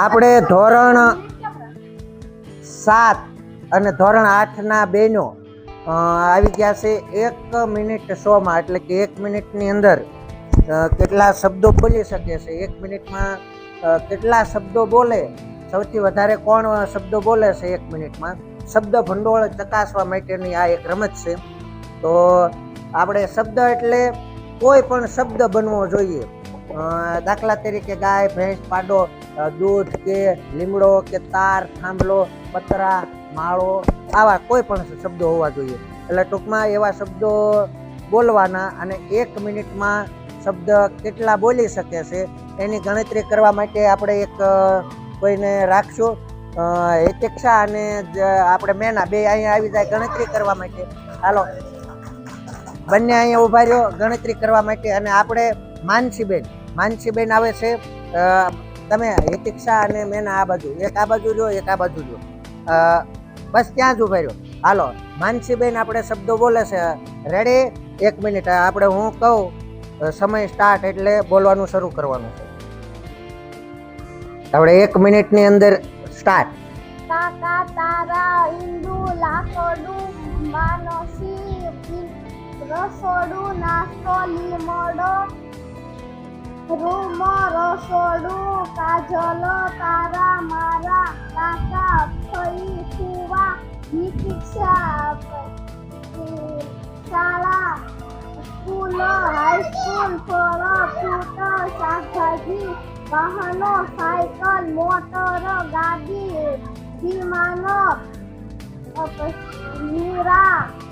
આપણે ધોરણ સાત અને ધોરણ આઠના બેનો આવી ગયા છે એક મિનિટ શોમાં, એટલે કે એક મિનિટની અંદર કેટલા શબ્દો બોલી શકે છે? એક મિનિટમાં કેટલા શબ્દો બોલે? સૌથી વધારે કોણ શબ્દો બોલે છે એક મિનિટમાં? શબ્દ ભંડોળ ચકાસવા માટેની આ એક રમત છે. તો, આપણે શબ્દ એટલે કોઈ પણ શબ્દ બનવો જોઈએ. દાખલા તરીકે ગાય, ભેંસ, પાડો દૂધ કે લીમડો કે તાર, થાંભલો, પતરા, માળો, આવા કોઈ પણ શબ્દો હોવા જોઈએ. એટલે ટૂંકમાં એવા શબ્દો બોલવાના અને એક મિનિટમાં શબ્દ કેટલા બોલી શકે છે એની ગણતરી કરવા માટે આપણે એક કોઈને રાખશું. હિતિક્ષા અને આપણે મેના બે અહીંયા આવી જાય ગણતરી કરવા માટે. હાલો. બંને અહીંયા ઊભા રહ્યો, ગણતરી કરવા માટે અને આપણે માનસીબેન. માનસીબેન આવે છે તમે હિતિક્ષા અને મેના આ બાજુ, એક આ બાજુ જો, એક આ બાજુ જો. બસ ત્યાં જ ઊભા રહ્યો. હાલો, માનસીબેન આપણે શબ્દો બોલે છે. રેડી એક મિનિટ. આપણે હું કહું સમય સ્ટાર્ટ એટલે બોલવાનું શરૂ કરવાનું છે. આપણે એક મિનિટની અંદર સ્ટાર્ટ રસોડું નાસ્તો લીમડો રૂમ રસોડું કાજલ તારા મારા કાકા ફઈ ફુવા નિકિક્ષા શાળા સ્કૂલ હાઈસ્કૂલ ફળ ફ્રૂટ શાકભાજી વાહનો સાયકલ મોટર ગાડી વિમાન મીરા બાકડો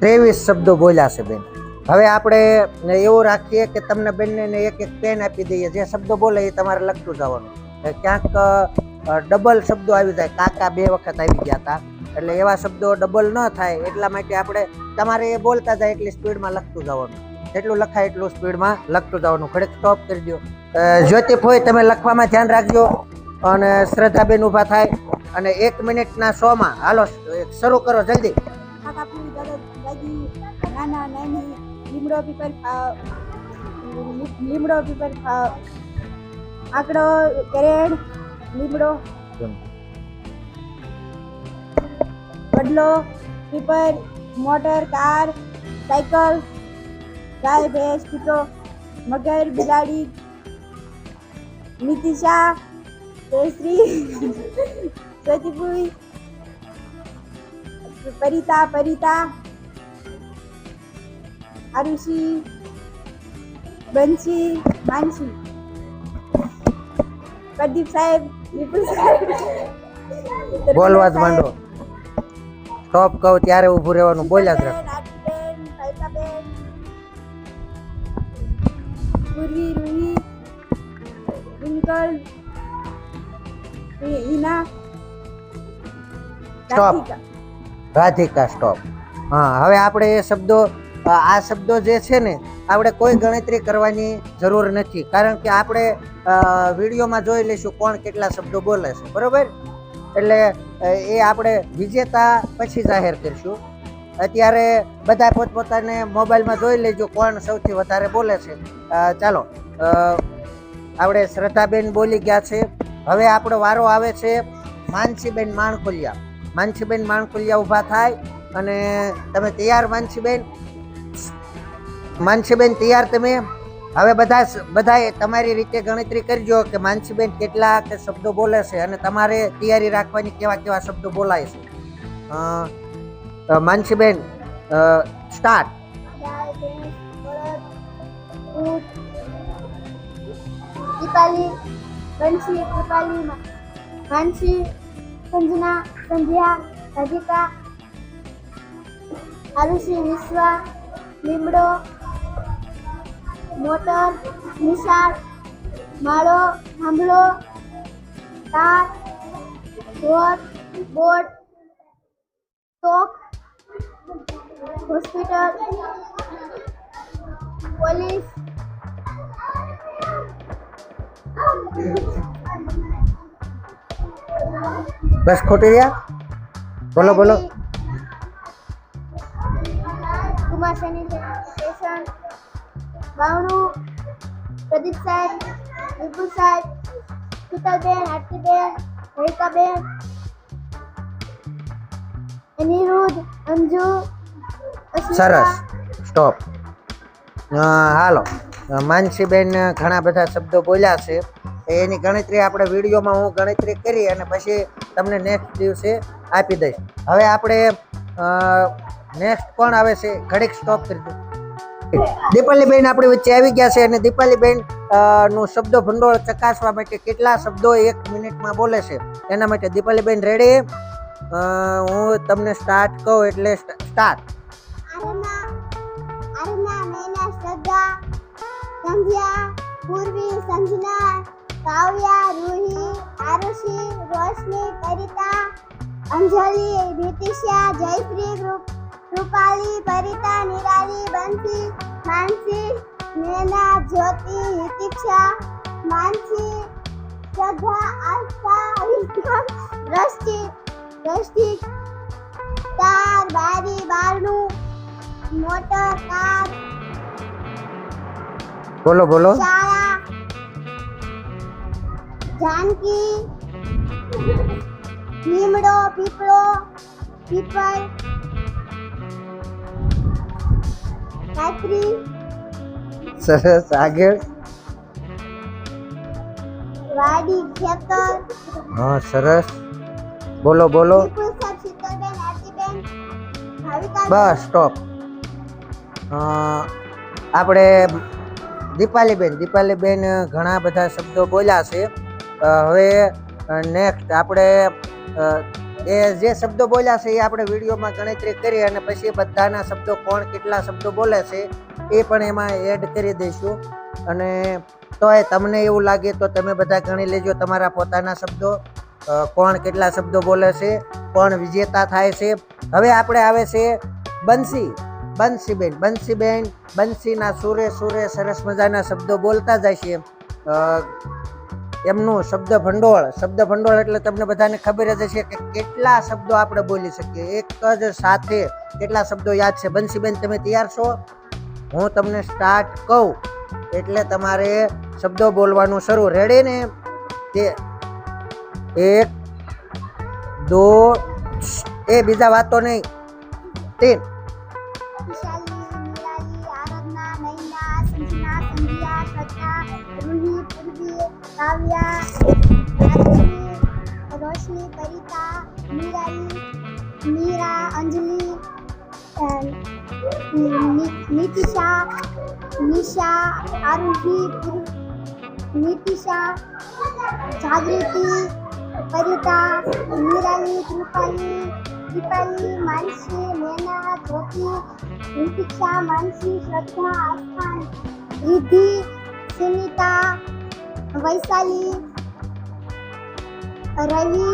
ત્રેવીસ શબ્દો બોલ્યા છે બેન. હવે આપણે એવું રાખીએ કે તમને બંનેને એક એક પેન આપી દઈએ. જે શબ્દો બોલે એ તમારે લખતું જવાનું. ક્યાંક ડબલ શબ્દો આવી જાય. કાકા બે વખત આવી ગયા હતા. એટલે એવા શબ્દો ડબલ ન થાય. એટલા માટે આપણે તમારે એ બોલતા જાય એટલી સ્પીડમાં લખતું જવાનું. જેટલું લખાય એટલું સ્પીડમાં લખતું જવાનું. ખડે સ્ટોપ કરી દો જ્યોતિફ હોય તમે લખવામાં ધ્યાન રાખજો. અને શ્રદ્ધાબેન ઊભા થાય. અને એક મિનિટના શોમાં. હાલો, શરૂ કરો જલ્દી. દાદા નાના નાની લીમડો પીપર ખાવ લીમડો પીપર ખાવ આકડો કેરેડ લીમડો વડલો પીપર મોટર કાર સાયકલ ગાય ભેંસ કૂતરો મગર બિલાડી નીતિશા જયશ્રી સ્વતિપુરી પરિતા પરિતા આરુષી બંશી માનસી. પ્રદીપ સાહેબ વિપુલ સાહેબ. બોલવા જ માંડો. સ્ટોપ કહું ત્યારે ઊભું રહેવાનું. બોલ્યા જ Purvi Ruhi twinkle Hina. Stop Radhika. Stop હા હવે આપણે એ શબ્દો આ શબ્દો જે છે ને, આપણે કોઈ ગણતરી કરવાની જરૂર નથી. કારણ કે આપણે વિડીયોમાં જોઈ લઈશું કોણ કેટલા શબ્દો બોલે છે. બરોબર? એટલે એ આપણે વિજેતા પછી જાહેર કરીશું. અત્યારે બધા પોતપોતાને મોબાઈલમાં જોઈ લેજો કોણ સૌથી વધારે બોલે છે. ચાલો આપણે શ્રદ્ધાબેન બોલી ગયા છે. હવે આપણો વારો આવે છે માનસીબેન માણકોલિયા માનસીબેન માણકોલિયા ઊભા થાય અને તમે તૈયાર, માનસીબેન? માનસીબેન તૈયાર તમે? હવે બધા બધાએ તમારી રીતે ગણતરી કરજો કે માનસીબેન કેટલા શબ્દો બોલે છે અને તમારે તૈયારી રાખવાની કેવા કેવા શબ્દો બોલાય છે. માનસીબેન સ્ટાર્ટ દીપાલી બંસી કૃપાલી માનસી, સંજના, સંધ્યા લીમડો મોટર નિશાળ માળો થાંભલો તાર બોટ બોટ તોક હોસ્પિટલ પોલીસ બસ ખોટી રહ્યા બોલો બોલો કુમાર સેનિટેશન બાવણું પ્રદીપ સાહેબ, વિપુલ સાહેબ શીતલબેન આરતીબેન રેખાબેન અનિરુદ્ધ, અંજુ સરસ. સ્ટોપ હાલો. માનસીબેન ઘણા બધા શબ્દો બોલ્યા છે. એની ગણતરી આપણે વિડીયોમાં હું ગણતરી કરી અને પછી તમને નેક્સ્ટ દિવસે આપી દઈશ. હવે આપણે નેક્સ્ટ કોણ આવે છે? ઘડીક સ્ટોપ કરી દો દીપાલીબેન આપણી વચ્ચે આવી ગયા છે અને દીપાલીબેનનું શબ્દ ભંડોળ ચકાસવા માટે કેટલા શબ્દો એક મિનિટમાં બોલે છે. એના માટે દીપાલીબેન રેડી હું તમને સ્ટાર્ટ કહું એટલે સ્ટાર્ટ પૂર્વી સંજના, કાવ્યા કૃપ- કૃપાલી પરિતા નિરાલી બંસી માનસી નેના જ્યોતિ હિતિક્ષા માનસી શ્રદ્ધા આસ્થા વિશ્વાસ દ્રષ્ટિ દ્રષ્ટિ તાર બારી બારનું મોટર કાર બોલો બોલો. શાળા જાનકી લીમડો પીપળો પીપળ કાતરી સરસ આગળ? વાડી ખેતર? હા સરસ. બોલો બોલો. બસ સ્ટોપ આપણે દીપાલીબેન દીપાલીબેન ઘણા બધા શબ્દો બોલ્યા છે. હવે નેક્સ્ટ આપણે એ જે શબ્દો બોલ્યા છે એ આપણે વિડીયોમાં ગણતરી કરી અને પછી બધાના શબ્દો કોણ કેટલા શબ્દો બોલે છે એ પણ એમાં એડ કરી દઈશું. અને તોય તમને એવું લાગે તો તમે બધા ગણી લેજો તમારા પોતાના શબ્દો કોણ કેટલા શબ્દો બોલે છે, કોણ વિજેતા થાય છે. હવે આપણે આવે છે બંસી, બંસીબેન બંસીબેન, બંસીના સુરે સુરે સરસ મજાના શબ્દો બોલતા જાય છે. એમનું શબ્દ ભંડોળ શબ્દ ભંડોળ એટલે તમને બધાને ખબર જ હશે કે કેટલા શબ્દો આપણે બોલી શકીએ. એક જ સાથે કેટલા શબ્દો યાદ છે? બંસીબેન, તમે તૈયાર છો? હું તમને સ્ટાર્ટ કહું, એટલે તમારે શબ્દો બોલવાનું શરૂ. રેડી ને? તે એક, દો, એ બીજા વાતો નહીં. તીન. રોશની પરિતા નિરાલી, મીરા, અંજલિ નીતિશા, નિશા, આરુહી નીતિશા, જાગૃતિ પરિતા નિરાલી કૃપાલી દીપાલી, માનસી, મેના, જ્યોતિ નિતિક્ષા માનસી, શ્રદ્ધા, આસ્થાન, રિદ્ધિ, સુનિતા, વૈશાલી રવિ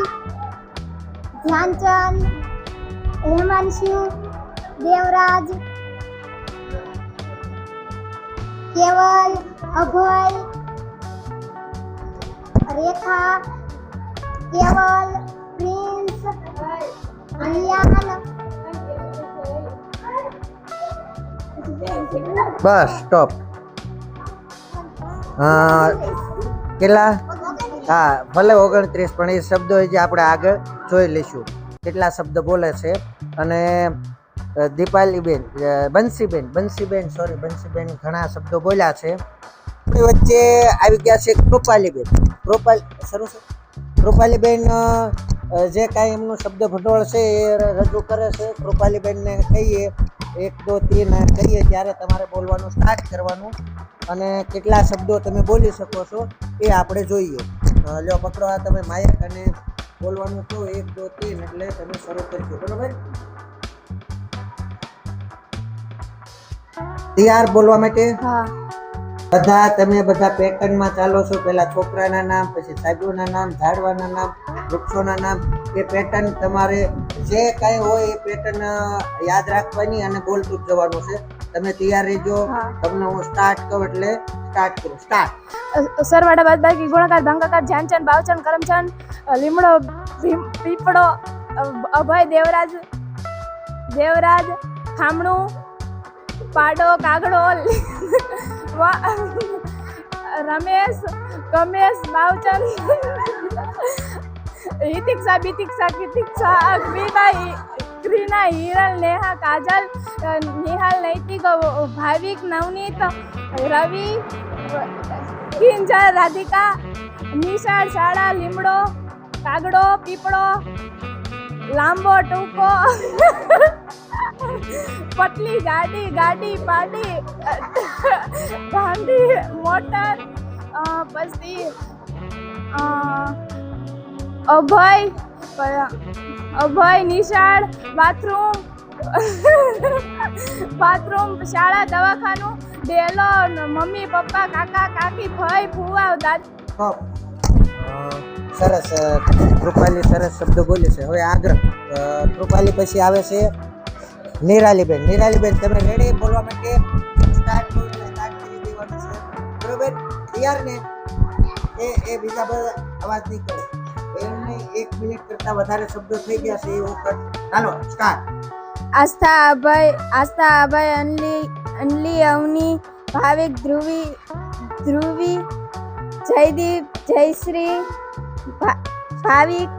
ધ્યાનચંદ હેમાંશુ દેવરાજ કેવલ અભય રેખા કેવલ પ્રિન્સ બસ સ્ટોપ કેટલા? હા, ભલે ઓગણત્રીસ, પણ એ શબ્દો જે આપણે આગળ જોઈ લઈશું, કેટલા શબ્દ બોલે છે. અને દીપાલીબેન બંસીબેન બંસીબેન સોરી બંસીબેન ઘણા શબ્દો બોલ્યા છે. આપણી વચ્ચે આવી ગયા છે કૃપાલીબેન. કૃપાલ શરૂ છે. કૃપાલીબેન જે કાંઈ એમનું શબ્દ ભંડોળ છે એ રજૂ કરે છે. કૃપાલીબેનને કહીએ, એક, દો ત્રણ કહીએ ત્યારે તમારે બોલવાનું સ્ટાર્ટ કરવાનું. અને કેટલા શબ્દો તમે બોલી શકો છો એ આપણે જોઈએ. લ્યો પકડો આ તમે માયક અને બોલવાનું કહો એક દો તીન એટલે તમે શરૂ કરજો. બરોબર? તૈયાર બોલવા માટે? હા. બધા તમે બધા પેટર્નમાં ચાલો છો. પહેલા છોકરાના નામ પછી સાહેબોના નામ ઝાડવાના નામ વૃક્ષોના નામ. એ પેટર્ન તમારે જે કાંઈ હોય એ પેટર્ન યાદ રાખવાની અને બોલતું જ જવાનું છે. તમે તૈયાર રહેજો. તમને હું સ્ટાર્ટ કહું એટલે સ્ટાર્ટ કરું સ્ટાર્ટ સરવાળા બાદ બાકી ગુણાકાર, ભાંગાકાર ધ્યાનચંદ ભાવચંદ કરમચંદ લીમડો પીપળો અભય દેવરાજ દેવરાજ, ખામણું, પાડો, કાગડો રમેશ કમેશ ભાવચંદ હિતિક્ષા બિતિક્ષા કિતિક્ષા અગ્નિના ક્રીના હિરલ નેહા કાજલ નિહાલ નૈતિક ભાવિક, નવનીત, રવિ, કિંજલ, રાધિકા, નિશાળ, શાળા, લીમડો, કાગડો, પીપળો, લાંબો ટૂંકો, પટલી, ગાડી ગાડી, પાડી ગાંધી મોટર પછી અભય અભય નિશાળ બાથરૂમ. બાથરૂમ શાળા દવાખાનું ડેલો મમ્મી પપ્પા કાકા કાકી ભાઈ ફુવા દાદી સરસ કૃપાલી સરસ શબ્દ બોલી છે. હવે આગળ અ, કૃપાલી પછી આવે છે નિરાલીબેન. નિરાલીબેન તમે રેડી બોલવા માટે? બરોબર? તૈયાર ને? એ એ બીજા બધા અવાજ નહીં કરે. એક મિનિટ કરતા વધારે શબ્દો થઈ ગયા છે એવો કટ ચાલો સ્ટાર્ટ. આસ્થા અભય આસ્થા અભય અનલી અનલી અવની, ભાવિક ધ્રુવી ધ્રુવી, જયદીપ, જયશ્રી ભાવિક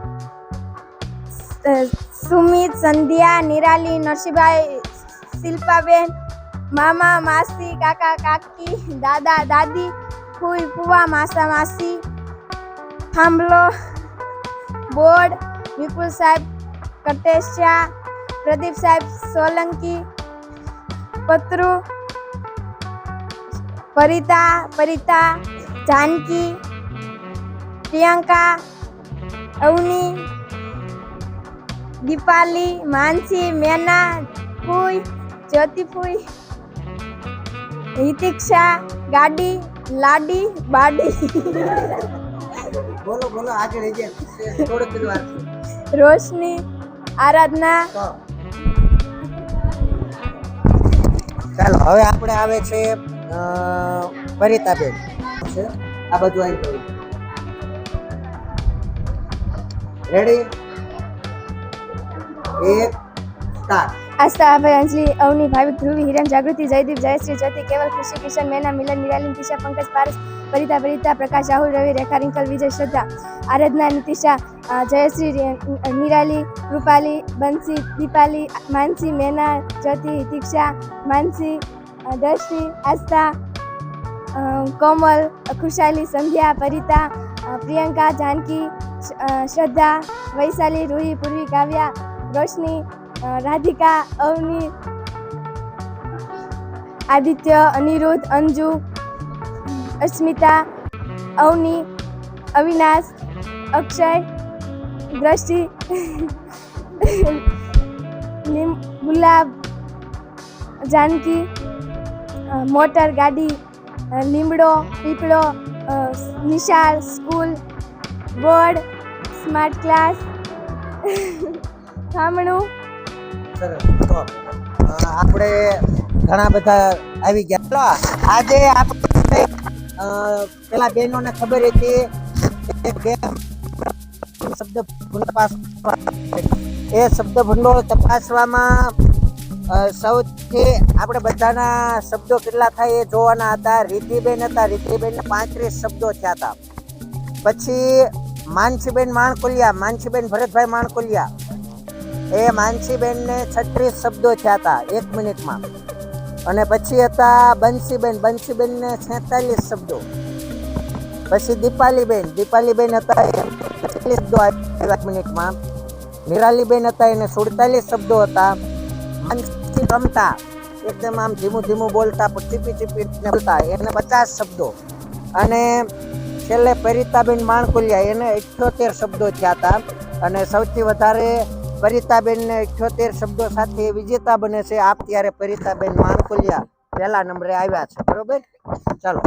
સુમિત, સંધ્યા, નિરાલી, નરસિંહભાઈ, શિલ્પાબેન, મામા, માસી, કાકા, કાકી, દાદા, દાદી, ફૂઈ, ફુવા, માસા, માસી, થાંભલો બોર્ડ, વિપુલ સાહેબ કટેશિયા પ્રદીપ સાહેબ સોલંકી, પત્રુ, પરિતા પરિતા, જાનકી, પ્રિયંકા, અવની, દીપાલી, માનસી, મેના, ફૂઈ, જ્યોતિફૂઈ, હિતિક્ષા, ગાડી, લાડી, બાડી. બોલો બોલો આગળ રહી રોશની આરાધના. ચાલો હવે આપણે આવે છે પરિતાબેન છે? આ બધું આવી ગયું રેડી એક સ્ટાર્ટ આસ્થા અભય અંજલિ અવની ભાવિક ધ્રુવી હિરેન જાગૃતિ જયદીપ જયશ્રી જ્યોતિ કેવલ ખુશી કિશન મેના મિલન નિરાલિન કિશા પંકજ પારસ પરિતા પરિતા, પ્રકાશ રાહુલ રવિ, રેખા રિંકલ, વિજય શ્રદ્ધા, આરાધના નિતિશા જયશ્રી નિરાલી, રૂપાલી, બંસી, દીપાલી, માનસી મેના જ્યોતિ, દીક્ષા, માનસી દર્શી, આસ્થા કોમલ, ખુશાલી, સંધ્યા, પરિતા પ્રિયંકા, જાનકી શ્રદ્ધા, વૈશાલી, રૂહી, પૂર્વી, કાવ્યા, રોશની રાધિકા, અવની, આદિત્ય, અનિરુદ્ધ, અંજુ અસ્મિતા અવની અવિનાશ અક્ષય દ્રષ્ટિ ગુલાબ જાનકી મોટર ગાડી લીમડો પીપળો નિશાળ સ્કૂલ બોર્ડ સ્માર્ટ ક્લાસ અ, આપણે ઘણા બધા આવી ગયા. આજે આપણે પેલા બહેનોને ખબર હતી શબ્દ એ શબ્દ ભંડોળ તપાસવામાં સૌથી આપણે બધાના શબ્દો કેટલા થાય એ જોવાના હતા. રીતિબેન હતા રીતિબેન પાંત્રીસ શબ્દો થયા હતા. પછી માનસીબેન માણકોલિયા, માનસીબેન ભરતભાઈ માણકોલિયા, એ માનસીબેનને છત્રીસ શબ્દો થયા હતા એક મિનિટમાં. અને પછી હતા બંસીબેન. બંસીબેનને છેતાલીસ શબ્દો. પછી દીપાલીબેન. દીપાલીબેન હતા છેતાલીસ શબ્દો મિનિટમાં. નિરાલીબેન હતા એને સુડતાલીસ શબ્દો હતા. માનસી રમતા. એકદમ આમ ધીમું ધીમું બોલતા ચીપી ચીપી બોલતા. એને પચાસ શબ્દો. અને છેલ્લે પરિતાબેન માણકુલિયા, એને ઇઠ્યોતેર શબ્દો થયા હતા. અને સૌથી વધારે પરિતાબેનને અઠ્યોતેર શબ્દો સાથે વિજેતા બને છે. આપ ત્યારે પરિતાબેન માણકુલિયા પહેલા નંબરે આવ્યા છે. બરોબર? ચાલો.